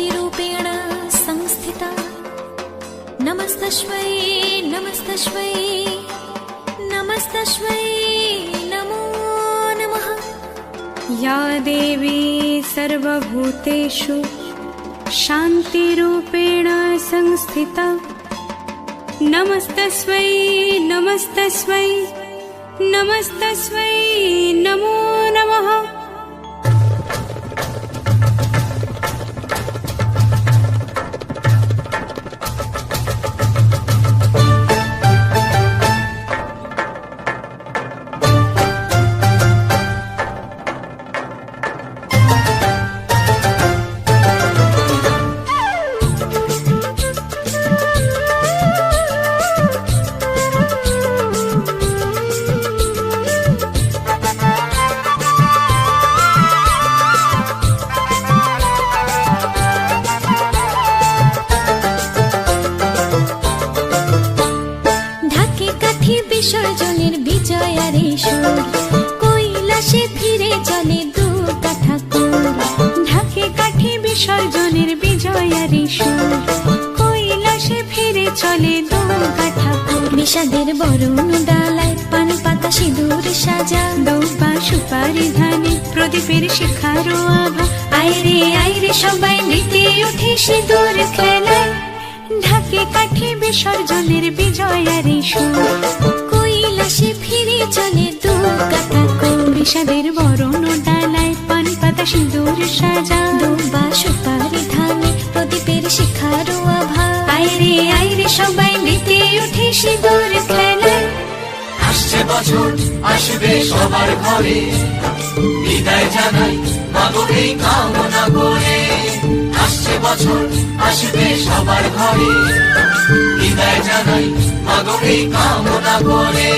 शक्तिरूपेण संस्थिता। नमस्तश्वै नमस्तश्वै नमस्तश्वै नमो नमः। या देवी सर्वभूतेषु शान्तिरूपेण संस्थिता। नमस्तस्वै नमस्तस्वै नमस्तस्वै नमो नमः। বিসর্জনের বিজয়ারি সুর। কৈলাসে ফিরে চলে দু কাঠা বিষাদের বরণ ডালায় পান পাতা সিঁদুর সাজা। দৌপা সুপারি ধানে প্রদীপের শিখারো আভা আইরে আইরে সবাই মেতে উঠে সিঁদুর খেলায়। ঢাকে কাঠি বিসর্জনের বিজয়ারি সুর। কৈলাসে ফিরে চলে দু কাঠা কুর বিষাদের বরণ ডালায় পান পাতা সিঁদুর সাজা। দুবা সুপারি প্রদীপের শিখারো আভা আইরে আইরে, সবাই মেতে উঠে সিঁদুর খেলায় আসছে বছর, আসবে সবার ঘরে। বিদায় জানাই মাগো এই কামনা করে। আসছে বছর, আসবে সবার ঘরে। বিদায় জানাই মাগো কামনা করে।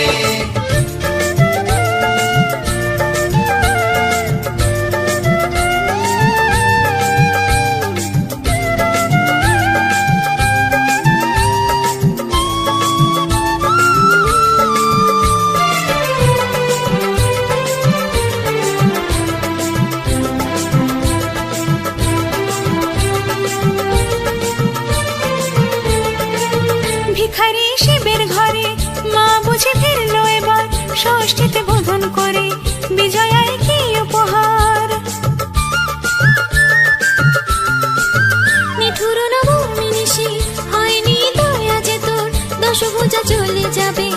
যাবে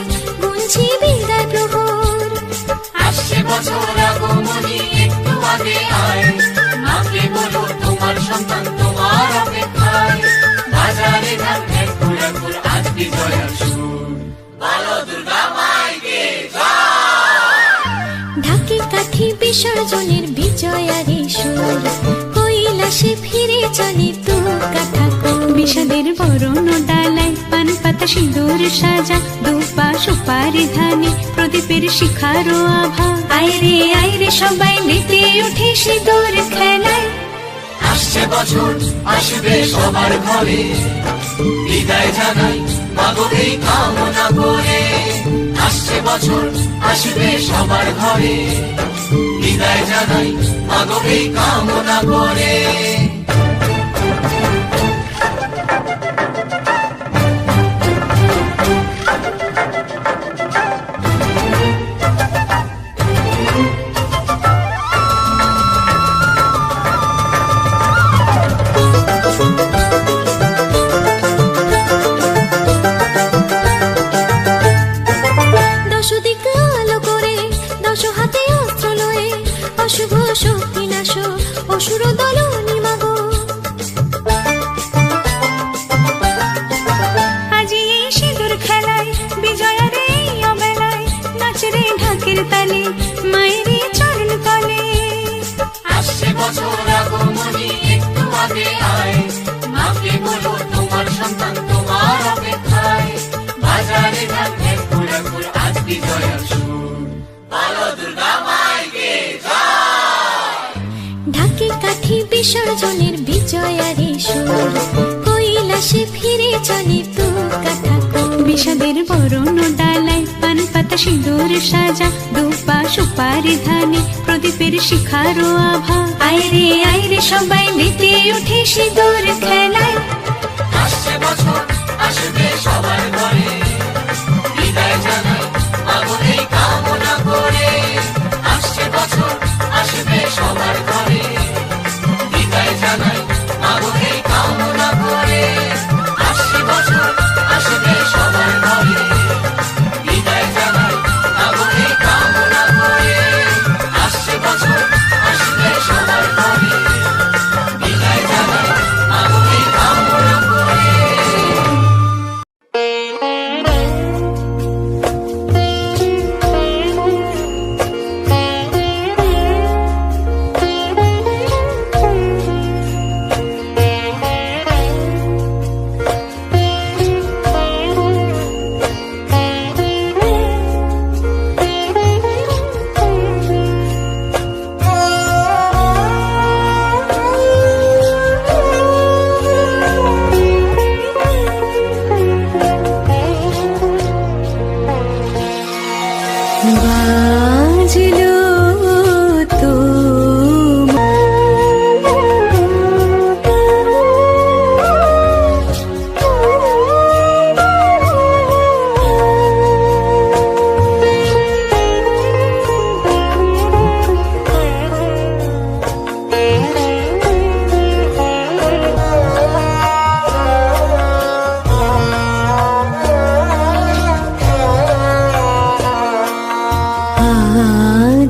গুনছি বিদায় প্রহর। আসছে বছর আগমনী একটু আগে আয়। মাকে বলো তোমার সন্তান তোমার অপেক্ষায়। বাজারে ধান ঘুর ঘুর আজ বিজয়ার সুর বলো দুর্গা মাইকে ঢাকি কাঠি বিসর্জনের বিজয়ারে সুর। কৈলাসে ফিরে চলে তু কাঠা বিষাদের বরণ ডালায় সিঁদুর সাজা, দুপা সুপারি ধানে, প্রদীপের শিখারো আভা। আইরে আইরে সবাই মেতে উঠে সিঁদুর খেলায়। আসছে বছর, আসবে সবার ঘরে। বিদায় জানাই মাগো এই কামনা করে। আসছে বছর, আসবে সবার ঘরে। বিদায় জানাই মাগো এই কামনা করে। ঢাকের তালে মায়ের চরণ তলে। আসছে বছর আগমনী একটু আগে আয়। মাকে বলো তোমার সন্তান তোমার অপেক্ষায়। বাজারে ধান ঘুর ঘুর আজ বিজয়ার সুর বলো দুর্গা মাইকে ঢাকে কাঠি বিসর্জনের বিজয়ারে সুর। কৈলাসে ফিরে চলে তু কাঠা কোর বিষাদের বরণ ডালায় পান পাতা সিঁদুর সাজা, দুপা, সুপারি ধানে, প্রদীপের শিখারো আভা। আইরে আইরে সবাই মেতে উঠে সিঁদুর খেলায়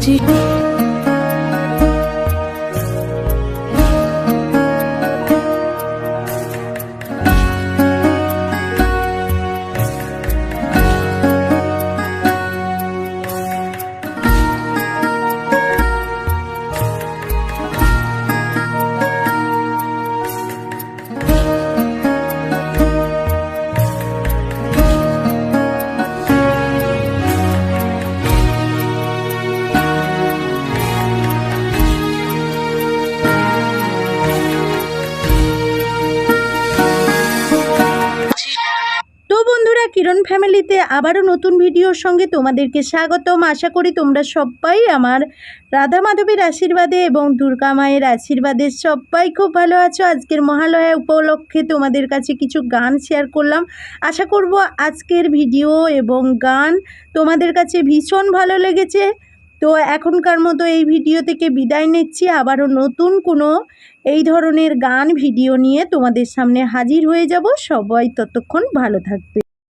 to কিরণ ফ্যামিলিতে আবারও নতুন ভিডিওর সঙ্গে তোমাদেরকে স্বাগতম। আশা করি তোমরা সবাই আমার রাধা মাধবীর আশীর্বাদে এবং দুর্গা মায়ের আশীর্বাদে সবাই খুব ভালো আছো। আজকের মহালয়া উপলক্ষে তোমাদের কাছে কিছু গান শেয়ার করলাম। আশা করব আজকের ভিডিও এবং গান তোমাদের কাছে ভীষণ ভালো লেগেছে। তো এখনকার মতো এই ভিডিও থেকে বিদায় নিচ্ছি। আবারও নতুন কোনো এই ধরনের গান, ভিডিও নিয়ে তোমাদের সামনে হাজির হয়ে যাব। সবাই ততক্ষণ ভালো থাকবে।